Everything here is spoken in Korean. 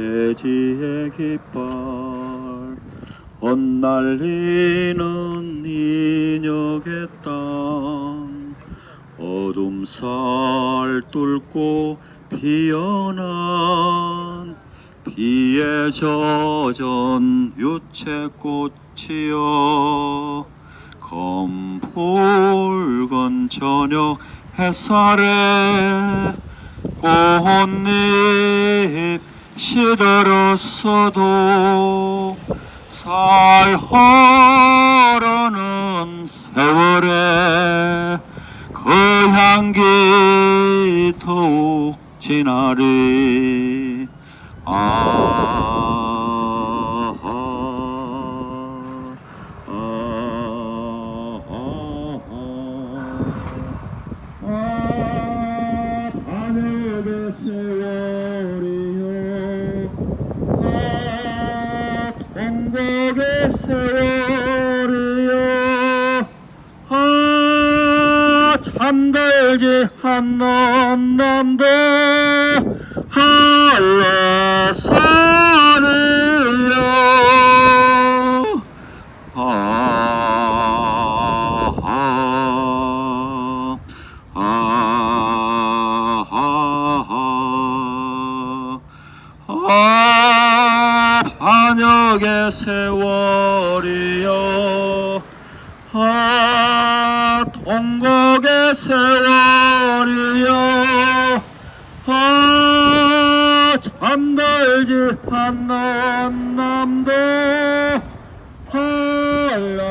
대지의 깃발. 헛날리는 인역의 땅. 어둠 살 뚫고 피어난 비에 젖은 유채꽃이여. 검붉은 저녁 햇살에 꽃잎 시들었어도 살 흐르는 세월에 그 향기 더욱 진하리. 아, 아, 동국의 세월이여 아 잠들지 않는 남도 한라산이여. 아, 아, 아, 아, 아, 반역의 세월이여 아 동국의 세월이여 아 잠들지 않는 남도. 아